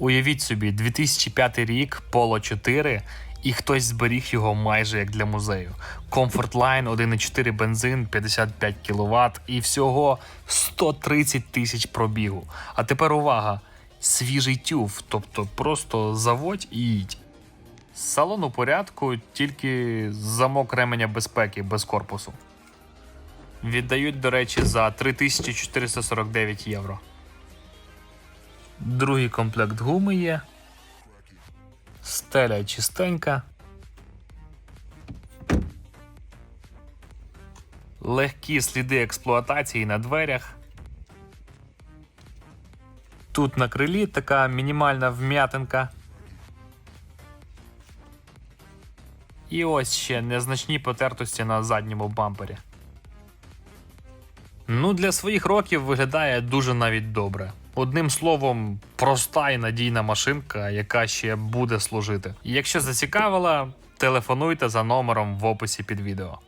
Уявіть собі, 2005 рік, Polo 4, і хтось зберіг його майже як для музею. Comfort Line 1.4 бензин, 55 кВт і всього 130 тисяч пробігу. А тепер увага! Свіжий тюф, тобто просто заводь і їдь. Салон у порядку, тільки замок ременя безпеки без корпусу. Віддають, до речі, за 3449 євро. Другий комплект гуми є. Стеля чистенька. Легкі сліди експлуатації на дверях. Тут на крилі така мінімальна вм'ятинка. І ось ще незначні потертості на задньому бампері. Ну, для своїх років виглядає дуже навіть добре. Одним словом, проста і надійна машинка, яка ще буде служити. Якщо зацікавила, телефонуйте за номером в описі під відео.